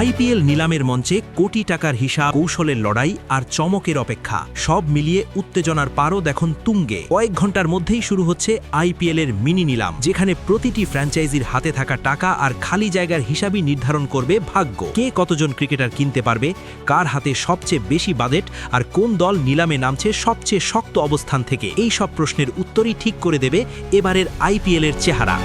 IPL নিলামের মঞ্চে কোটি টাকার হিসাব, কৌশলের লড়াই আর চমকের অপেক্ষা, সব মিলিয়ে উত্তেজনার পারও দেখুন তুঙ্গে। কয়েক ঘণ্টার মধ্যেই শুরু হচ্ছে আইপিএল এর মিনি নিলাম, যেখানে প্রতিটি ফ্র্যাঞ্চাইজির হাতে থাকা টাকা আর খালি জায়গার হিসাবই নির্ধারণ করবে ভাগ্য। কে কতজন ক্রিকেটার কিনতে পারবে, কার হাতে সবচেয়ে বেশি বাজেট আর কোন দল নিলামে নামছে সবচেয়ে শক্ত অবস্থান থেকে, এই সব প্রশ্নের উত্তরই ঠিক করে দেবে এবারের আইপিএল এর চেহারা।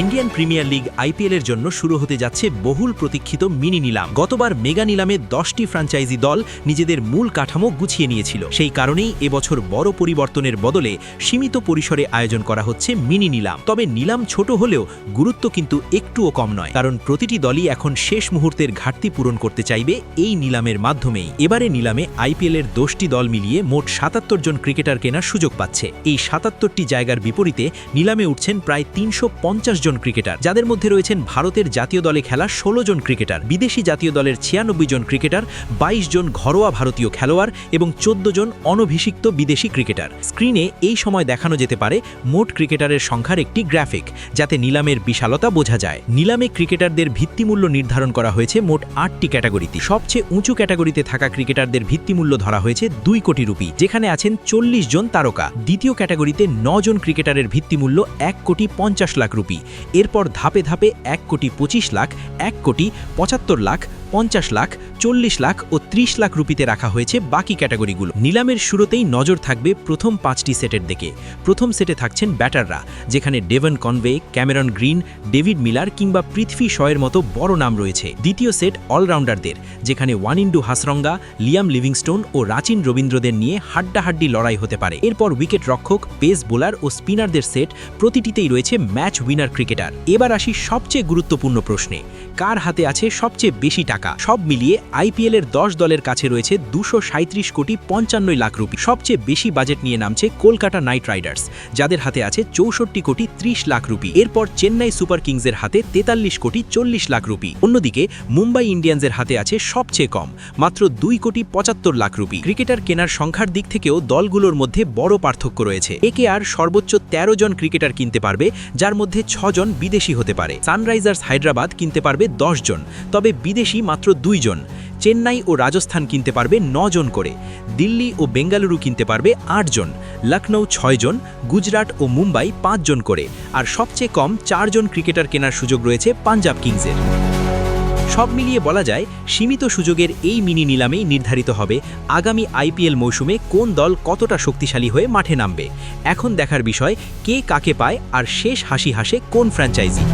ইন্ডিয়ান প্রিমিয়ার লিগ আইপিএল এর জন্য শুরু হতে যাচ্ছে বহুল প্রতীক্ষিত মিনি নিলাম। গতবার মেগা নিলামে দশটি ফ্র্যাঞ্চাইজি দল নিজেদের মূল কাঠামো গুছিয়ে নিয়েছিল। সেই কারণেই এবছর বড় পরিবর্তনের বদলে সীমিত পরিসরে আয়োজন করা হচ্ছে মিনি নিলাম। তবে নিলাম ছোট হলেও গুরুত্ব কিন্তু একটুও কম নয়, কারণ প্রতিটি দলই এখন শেষ মুহূর্তের ঘাটতি পূরণ করতে চাইবে এই নিলামের মাধ্যমেই। এবারে নিলামে আইপিএল এর দশটি দল মিলিয়ে মোট সাতাত্তর জন ক্রিকেটার কেনার সুযোগ পাচ্ছে। এই সাতাত্তরটি জায়গার বিপরীতে নিলামে উঠছেন প্রায় তিনশো পঞ্চাশ জন ক্রিকেটার। যাদের মধ্যে রয়েছেন ভারতের জাতীয় দলে খেলা ১৬ জন ক্রিকেটার, বিদেশি জাতীয় দলের ছিয়ানব্বই জন ক্রিকেটার ২২ জন ঘরোয়া ভারতীয় খেলোয়াড় এবং ১৪ জন অনভিষিক্ত বিদেশি ক্রিকেটার। স্ক্রিনে এই সময় দেখানো যেতে পারে মোট ক্রিকেটারের সংখ্যার একটি গ্রাফিক, যাতে নিলামের বিশালতা বোঝা যায়। নিলামে ক্রিকেটারদের ভিত্তিমূল্য নির্ধারণ করা হয়েছে মোট আটটি ক্যাটাগরিতে। সবচেয়ে উঁচু ক্যাটাগরিতে থাকা ক্রিকেটারদের ভিত্তিমূল্য ধরা হয়েছে দুই কোটি রুপি, যেখানে আছেন চল্লিশ জন তারকা। দ্বিতীয় ক্যাটাগরিতে জন ক্রিকেটারের ভিত্তিমূল্য এক কোটি পঞ্চাশ লাখ রুপি। এরপর ধাপে ধাপে এক কোটি পঁচিশ লাখ এক কোটি পঁচাত্তর লাখ পঞ্চাশ লাখ, চল্লিশ লাখ ও ত্রিশ লাখ রুপিতে রাখা হয়েছে বাকি ক্যাটাগরিগুলো। নিলামের শুরুতেই নজর থাকবে প্রথম পাঁচটি সেটের দিকে। প্রথম সেটে থাকছেন ব্যাটাররা, যেখানে Devon Conway, Cameron Green, David Miller কিংবা পৃথ্বী শয়ের মতো বড় নাম রয়েছে। দ্বিতীয় সেট অলরাউন্ডারদের, যেখানে Wanindu Hasaranga, Liam Livingstone ও রাচিন রবীন্দ্রদের নিয়ে হাড্ডাহাড্ডি লড়াই হতে পারে। এরপর উইকেট রক্ষক, পেস বোলার ও স্পিনারদের সেট প্রতিটিতেই রয়েছে ম্যাচ উইনার ক্রিকেটার। এবার আসি সবচেয়ে গুরুত্বপূর্ণ প্রশ্নে, কার হাতে আছে সবচেয়ে বেশি টাকা। সব মিলিয়ে আইপিএল এর দশ দলের কাছে রয়েছে দুশো কোটি পঞ্চান্ন লাখ রুপি। সবচেয়ে বেশি বাজেট নিয়ে নামছে কলকাতা নাইট রাইডার্স, যাদের হাতে আছে চৌষট্টি কোটি ত্রিশ লাখ রুপি। এরপর চেন্নাই সুপার কিংসের হাতে তেতাল্লিশ কোটি চল্লিশ লাখ রুপি। অন্যদিকে মুম্বাই ইন্ডিয়ান্সের হাতে আছে সবচেয়ে কম, মাত্র দুই কোটি পঁচাত্তর লাখ রুপি। ক্রিকেটার কেনার সংখ্যার দিক থেকেও দলগুলোর মধ্যে বড় পার্থক্য রয়েছে। একে আর সর্বোচ্চ ১৩ জন ক্রিকেটার কিনতে পারবে, যার মধ্যে ছজন বিদেশি হতে পারে। সানরাইজার্স হায়দ্রাবাদ কিনতে পারবে দশ জন, তবে বিদেশি মাত্র দুইজন। চেন্নাই ও রাজস্থান কিনতে পারবে জন করে। দিল্লি ও বেঙ্গালুরু কিনতে পারবে আটজন। লখনৌ ছয়জন, গুজরাট ও মুম্বাই পাঁচজন করে। আর সবচেয়ে কম চারজন ক্রিকেটার কেনার সুযোগ রয়েছে পাঞ্জাব কিংসের। সব মিলিয়ে বলা যায়, সীমিত সুযোগের এই মিনি নিলামেই নির্ধারিত হবে আগামী আইপিএল মৌসুমে কোন দল কতটা শক্তিশালী হয়ে মাঠে নামবে। এখন দেখার বিষয়, কে কাকে পায় আর শেষ হাসি হাসে কোন ফ্র্যাঞ্চাইজি।